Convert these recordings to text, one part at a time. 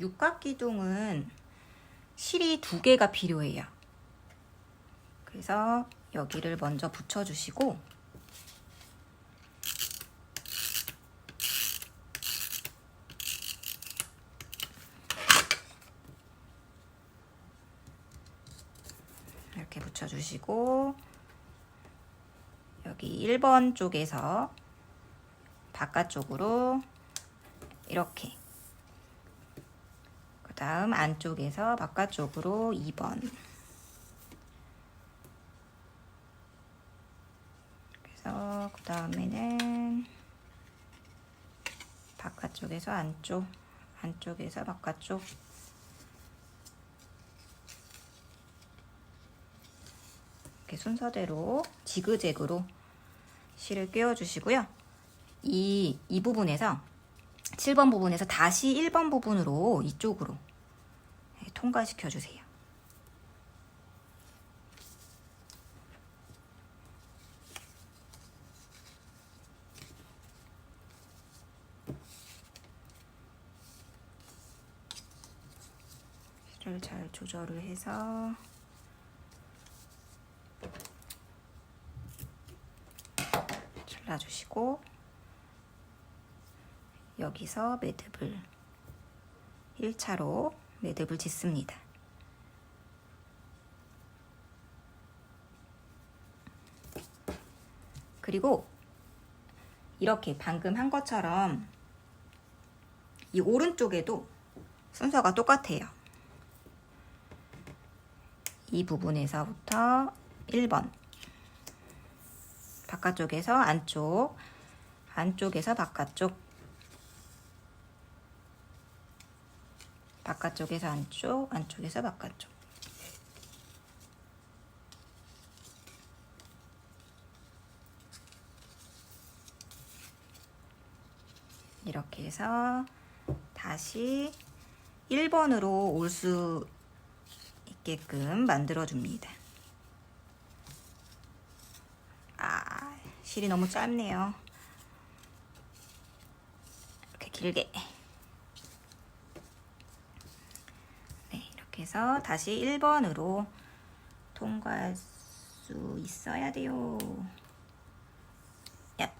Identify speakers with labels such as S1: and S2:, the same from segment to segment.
S1: 육각기둥은 실이 두 개가 필요해요. 그래서 여기를 먼저 붙여주시고 이렇게 붙여주시고 여기 1번 쪽에서 바깥쪽으로 이렇게 그 다음 안쪽에서 바깥쪽으로 2번 그래서 그 다음에는 바깥쪽에서 안쪽 안쪽에서 바깥쪽 이렇게 순서대로 지그재그로 실을 꿰어 주시고요. 이, 이 부분에서 7번 부분에서 다시 1번 부분으로 이쪽으로 네, 통과시켜 주세요. 실을 잘 조절을 해서 잘라주시고 여기서 매듭을 1차로 매듭을 짓습니다. 그리고 이렇게 방금 한 것처럼 이 오른쪽에도 순서가 똑같아요. 이 부분에서부터 1번 바깥쪽에서 안쪽 안쪽에서 바깥쪽 바깥쪽에서 안쪽 안쪽에서 바깥쪽 이렇게 해서 다시 1번으로 올 수 있게끔 만들어 줍니다. 아, 실이 너무 짧네요. 이렇게 길게. 해서 다시 1번으로 통과할 수 있어야 돼요. 야.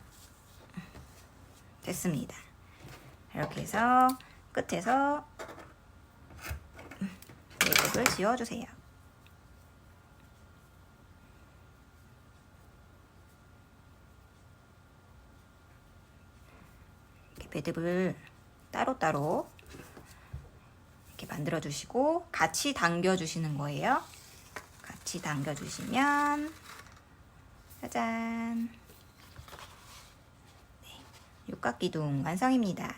S1: 됐습니다. 이렇게 해서 끝에서 매듭을 지어주세요. 이렇게 매듭을 따로따로 만들어 주시고 같이 당겨 주시는 거예요. 같이 당겨 주시면 짜잔 네, 육각기둥 완성입니다.